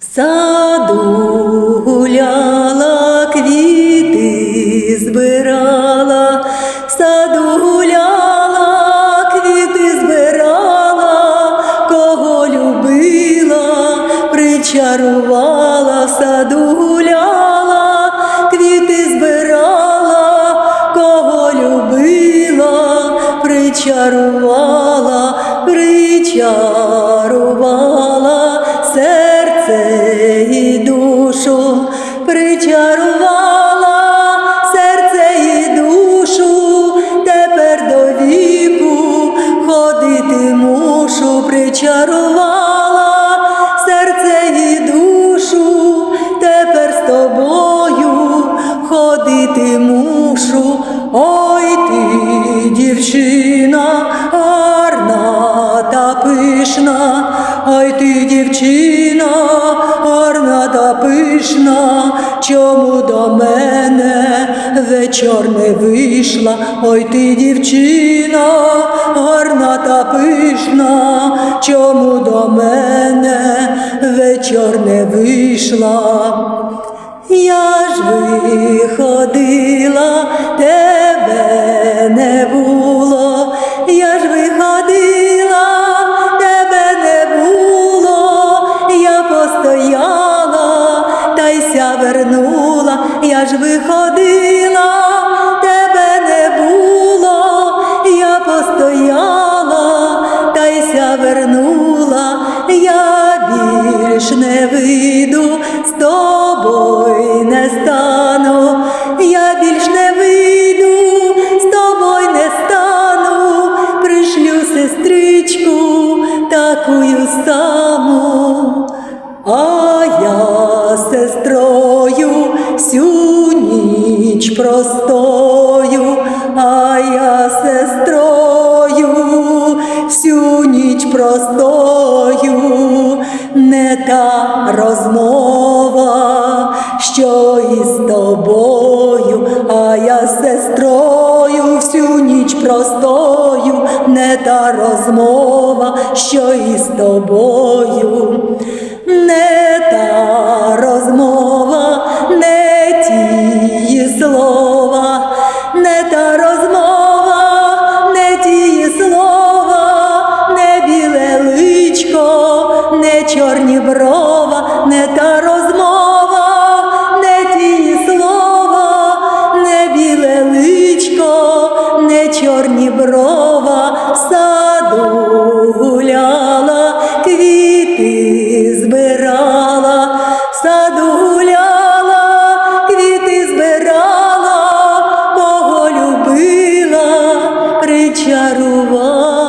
В саду гуляла, квіти збирала, в саду гуляла, квіти збирала, кого любила, причарувала, в саду гуляла, квіти збирала, кого любила, причарувала, причарувала і душу, причарувала серце і душу, тепер до віку ходити мушу, причарувала серце і душу, тепер з тобою ходити мушу. Ой ти, дівчина, гарна та пишна, ой ти, дівчина, гарна та пишна, чому до мене вечор не вийшла, ой ти, дівчина, гарна та пишна, чому до мене вечор не вийшла. Я ж виходила, тебе не було, я ж виходила, вернула, я ж виходила, тебе не було, я постояла, та й ся вернула, я більш не вийду з тобою не стану, я більш не вийду, з тобою не стану, пришлю сестричку такую саму, а я простою, а я сестрою. Всю ніч простою, не та розмова, що із тобою, а я сестрою всю ніч простою, не та розмова, що із тобою, не та розмова, чорні брова, не та розмова, не ті слова, не біле личко, не чорні брова, в саду гуляла, квіти збирала, в саду гуляла, квіти збирала, кого любила, причарувала.